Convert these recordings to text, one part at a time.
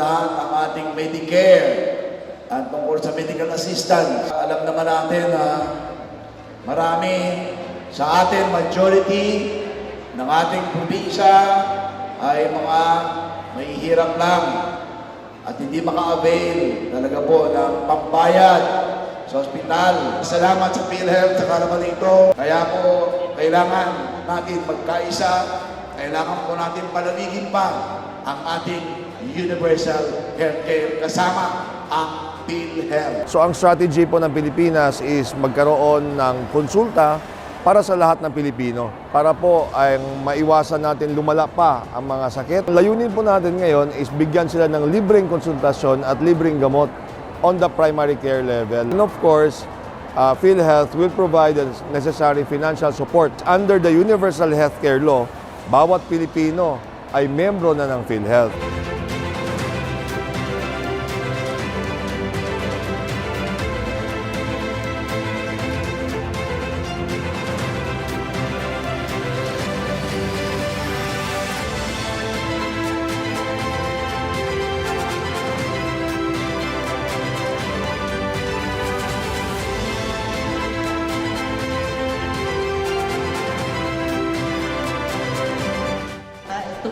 lahat ang ating Medicare at tungkol sa medical assistance. Alam naman natin na marami sa atin, majority ng ating probinsya ay mga mahihirap lang at hindi maka-avail talaga po ng pambayad sa ospital. Salamat sa PhilHealth sa karaman ito. Kaya po, kailangan natin magkaisa, kailangan po natin palamigin pa ang ating universal healthcare kasama ang PhilHealth. So ang strategy po ng Pilipinas is magkaroon ng konsulta para sa lahat ng Pilipino. Para po ay maiwasan natin lumala pa ang mga sakit. Layunin po natin ngayon is bigyan sila ng libreng konsultasyon at libreng gamot on the primary care level. And of course, uh, PhilHealth will provide the necessary financial support. Under the Universal Healthcare Law, bawat Pilipino ay membro na ng PhilHealth.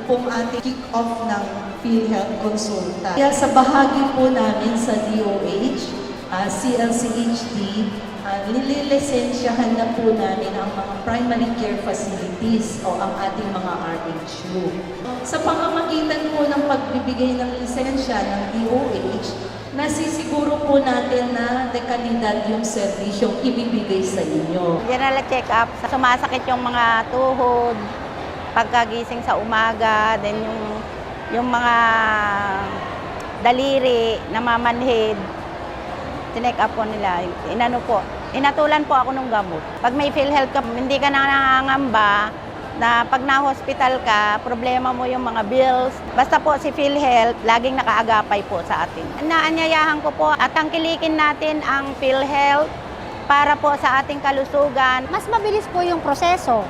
Pong ating kick-off ng PhilHealth Consulta. Kaya sa bahagi po namin sa DOH, ah, CLCHD, uh, nililisensyahan na po namin ang mga primary care facilities o ang ating mga RHU. Sa pamamagitan po ng pagbibigay ng lisensya ng DOH, nasisiguro po natin na dekalidad yung serbisyong ibibigay sa inyo. General check-up, sumasakit yung mga tuhod, pagkagising sa umaga, then yung, yung mga daliri, namamanhid, tinek up po nila. Inano po, inatulan po ako ng gamot. Pag may PhilHealth ka, hindi ka na nangangamba na pag na-hospital ka, problema mo yung mga bills. Basta po si PhilHealth, laging nakaagapay po sa atin. Naanyayahan ko po at tangkilikin natin ang PhilHealth para po sa ating kalusugan. mas mabilis po yung proseso.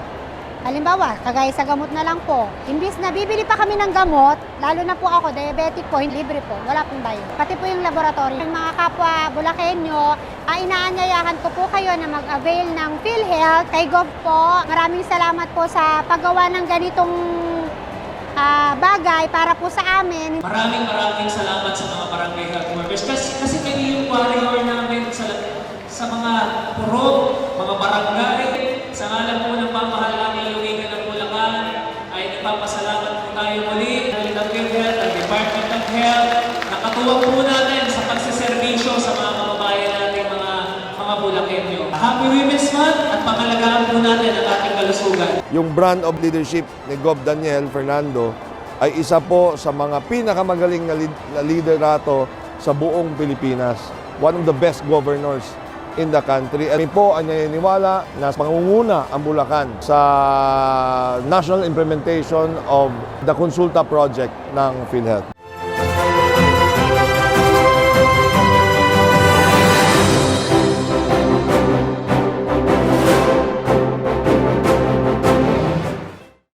Halimbawa, kagaya sa gamot na lang po. Imbis na bibili pa kami ng gamot, lalo na po ako, diabetic po, hindi libre po, wala pong bayo. Pati po yung laboratory. Yung mga kapwa Bulakenyo, ay inaanyayahan ko po kayo na mag-avail ng PhilHealth kay Gov po. Maraming salamat po sa paggawa ng ganitong ah, bagay para po sa amin. Maraming maraming salamat sa mga barangay health workers kasi, kasi kayo yung warrior namin sa, sa mga puro, mga barangay. Nakatuwang po natin sa pagsiservisyo sa mga kababayan natin mga mga Bulakenyo. Happy Women's Month at pangalagaan po natin ang ating kalusugan. Yung brand of leadership ni Gov Daniel Fernando ay isa po sa mga pinakamagaling na, lead- na liderato sa buong Pilipinas. One of the best governors in the country. Kami po ay naniniwala na pangunguna ang Bulacan sa national implementation of the Consulta project ng PhilHealth.